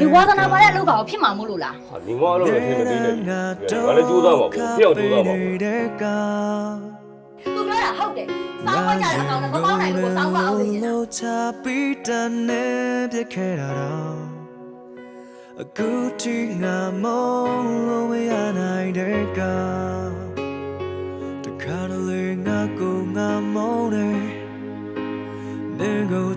ဒီဝါသနာပါတဲ့အလုပ်ကောင်ဖြစ်မှာမို့လို့လားဟာညီမအဲ့လိုလည်းထင်မသေးနဲ့ငါလည်းကြိုးစားပါပေါ့ဖျောက်ကြိုးစားပါပေါ့သူပြောတာဟုတ်တယ်စောင်းဝကြတဲ့အကောင်ကမပေါင်းနိုင်လို့စောင်းပါအောင်နေနေတာချပြီးတန်နေပြခဲ့တာတော့အခုထိငါမလို့မရနိုင်တဲ့ကတခါတလေ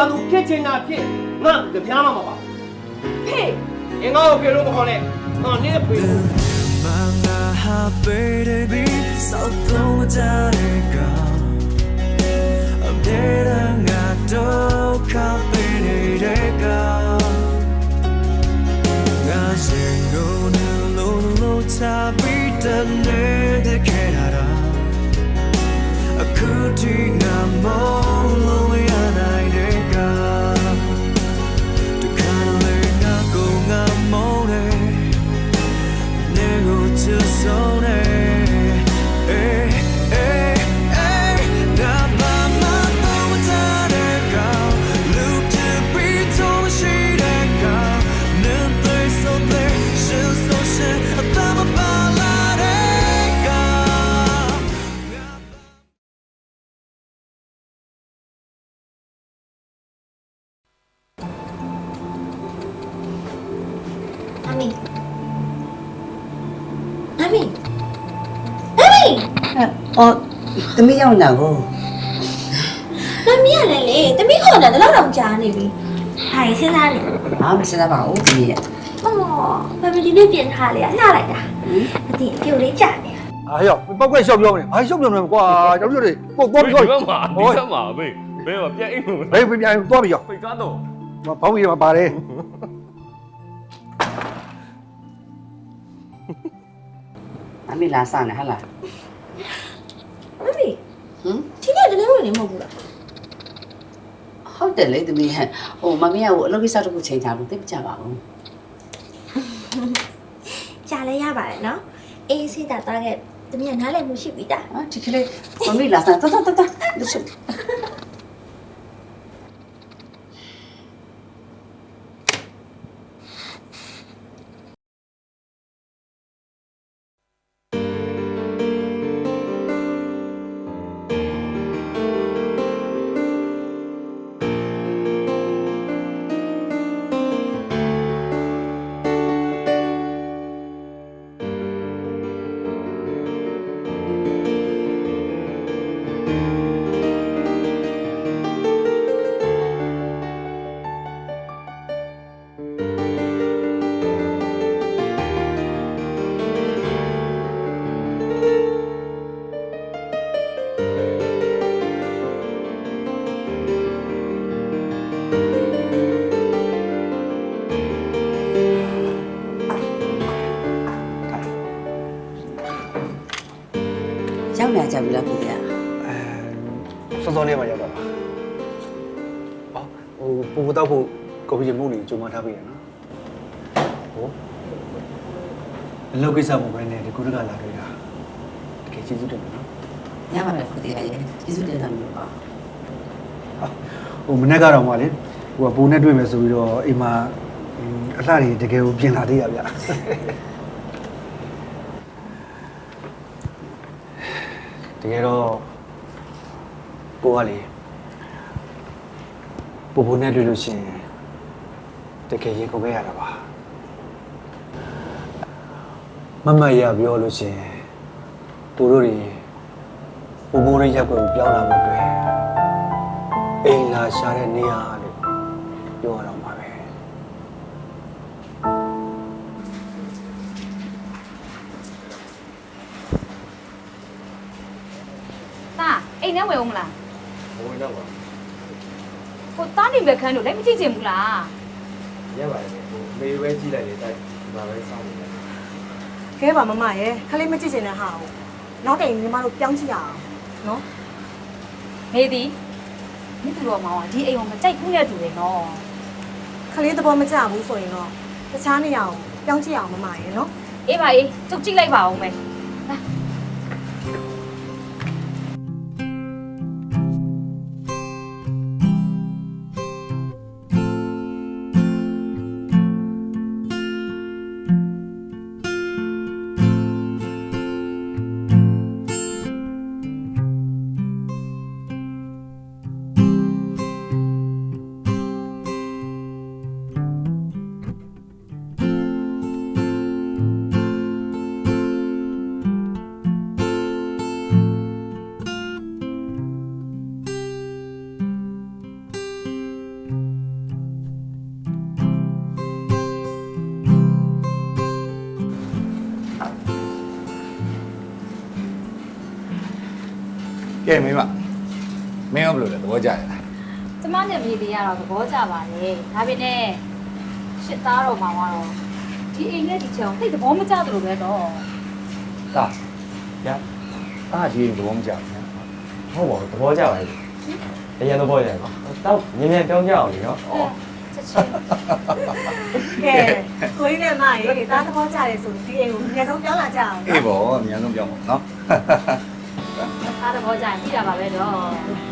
ဘာသူဖြစ်ချင်တာဖြစ်ငါတပြားမှမပါဖေးအင်္ဂါကိုပြေလို့မခေါ်နဲ့ငါနင်းဖေလို့ Manga happy baby so don't jare ka Amera nga do ka pere de ka Nga singo ne lo lo cha bi ta ne de ke da da Akuti nga mo lo မမီမမီမမီအော်သမီးရောက်လာကိုမမီကလည်းလေတမီးခေါ်တာတလောက်တောင်ကြားနေပြီဟိုင်စဉ်းစားနေဘာမစမ်းပါဘူးသမီးရဲ့အော်မမီဒီနေ့ပြင်ထားလေအလှလိုက်တာအတင်အပြုတ်လေးကြာနေတာအားရောက်ပောက်ကွက်ရှောက်ပြောမလဲဘာရှောက်ပြောမလဲကွာကျွန်တော်တို့တွေပို့သွားပြီးဒီတော့ဘက်မှာဒီဘက်မှာဘေးဘယ်မှာပြန်အိမ်လို့ဘယ်ပြန်ပြန်သွားပြီးရောဖိတ်ကားတော့ဘောင်းကြီးမှာပါတယ် အမေလာစနေဟလားမမီဟမ်ဒီနေ့တလေးဝင်နေမဟုတ်ဘူးလားဟုတ်တယ်လေသမီးရဲ့ဟိုမမီးကဟိုအလုပ်ကိစ္စတစ်ခုချိန်ချလို့သိမကြပါဘူးကြာလဲရပါတယ်နော်အေးစိတ်တာသွားခဲ့တမီးကနားလည်မှုရှိပြီတာဟာဒီကလေးမမီးလာစတော်တော်တော်တော် ရောက်လာကြပြီလားကိုကြီးအဲစောစောလေးမှရောက်တော့ပါအော်ဟိုပူပူတော့ဖို့ကော်ဖီချင်မှုနေကြုံမထားပေးရနော်ဟိုအလုပ်ကိစ္စမဟုတ်ဘဲနဲ့ဒီကုတကလာတွေ့တာတကယ်ကျေးဇူးတင်ပါနော်ညပါမယ်ကိုကြီးရဲ့ကျေးဇူးတင်တာမျိုးပါဟိုမနေ့ကတော့မှလေဟိုကဘိုးနဲ့တွေ့မယ်ဆိုပြီးတော့အိမ်မှာအလှတွေတကယ်ကိုပြင်လာသေးရဗျ တကယ်တော့ကိုကလေဘိုးဘိုးနဲ့တွေ့လို့ရှိရင်တကယ်ရေကုန်ခဲ့ရတာပါမမတ်ရပြောလို့ရှိရင်သူတို့တွေဘိုးဘိုးရဲ့ရက်ွက်ကိုပြောင်းလာဖို့အတွက်အိမ်လာရှာတဲ့နေရာလို့ပြောရတော့ အိမ်ထဲဝင်အောင်မလားဘဝင်တော့ပါဟိုတားနေမဲ့ခန်းတို့လည်းမကြည့်ချင်ဘူးလားရပါတယ်ဟိုမေပဲကြည့်လိုက်လေတိုက်ဒီမှာပဲစောင့်နေတယ်ခဲပါမမရဲ့ခလေးမကြည့်ချင်တဲ့ဟာကိုနောက်တိုင်ညီမတို့ပြောင်းကြည့်ရအောင်နော်မေဒီမိသူတော်မောင်ကဒီအိမ်ကိုမကြိုက်ဘူးနဲ့တူတယ်နော်ခလေးသဘောမကျဘူးဆိုရင်တော့တခြားနေရာကိုပြောင်းကြည့်အောင်မမရဲ့နော်အေးပါအေးကျုပ်ကြည့်လိုက်ပါဦးမယ် ကဲမင်းမမင်းရောဘယ်လိုလဲသဘောကျရလားကျမနဲ့မေဒီကတော့သဘောကျပါလေဒါပေမဲ့ရှစ်သားတော်မောင်ကတော့ဒီအိမ်နဲ့ဒီချောင်းသိပ်သဘောမကျသလိုပဲတော့တာရအားဒီသဘောမကျဘူးဟုတ်ပါဘူးသဘောကျပါလေအရင်သဘောကျတယ်တော့မြင်မြန်ပြောင်းကြအောင်လေနော်ချက်ချင်းကဲကိုင်းနဲ့မရဲ့ဒါသဘောကျတယ်ဆိုဒီအိမ်ကိုအငယ်ဆုံးပြောင်းလာကြအောင်အေးပေါ့အများဆုံးပြောင်းပါနော် သားသဘောကျရင်ကြည့်တာပါပဲတော့ဟုတ်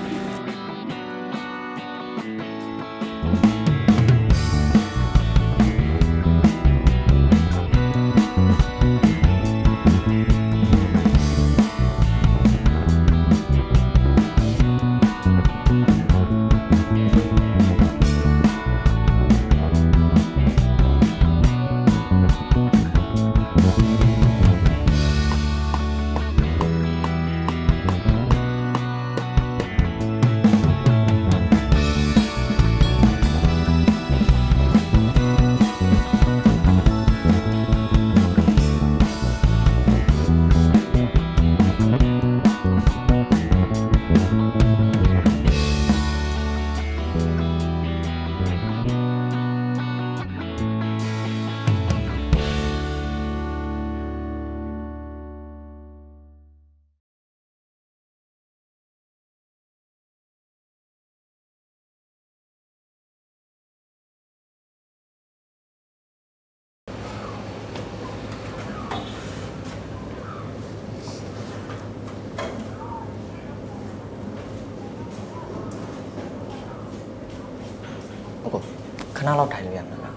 ဏလောက်ထိုင်လို့ရမှာလား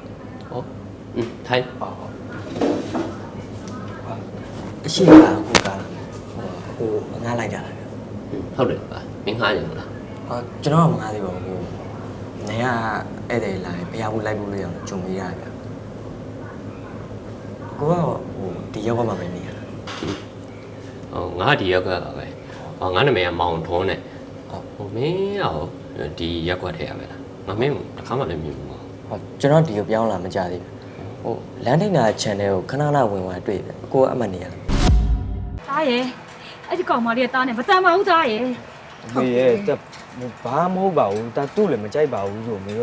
ဟုတ်อืมထိုင်ဟုတ်ဟုတ်အရှိကကိုကဟိုငားလိုက်ကြတာဗျဟုတ်တယ်ပါမင်းငှားနေမလားဟောကျွန်တော်ကမငားသေးပါဘူးနေရဧည့်သည်လာရင်ဘုရားဘူးလိုက်ဖို့လို့ရအောင်ဂျုံပေးရဗျကိုကဟိုဒီရောက်ကမှပဲနေရတာဟောငါဒီရက်ကွက်ကပဲဟောငါနာမည်ကမောင်ထွန်းနဲ့ဟိုမင်းရောဒီရက်ကွက်ထဲရပဲလားငါမင်းတစ်ခါမှလည်းမြင်ဘူးပေါ့ ဟောကျွန်တော်ဒီကိုပြောင်းလာမကြသေးဘူးဟိုလမ်းထိန်နာ channel ကိုခဏလောက်ဝင်သွားတွေ့တယ်ကိုကအမှတ်နေရတာသားရဲ့အဲ့ဒီကောင်မလေးကသားနဲ့မတန်ပါဘူးသားရဲ့ မေရဲ့တက်ဘာမဟုတ်ပါဘူးတာသူ့လည်းမကြိုက်ပါဘူးဆိုမေက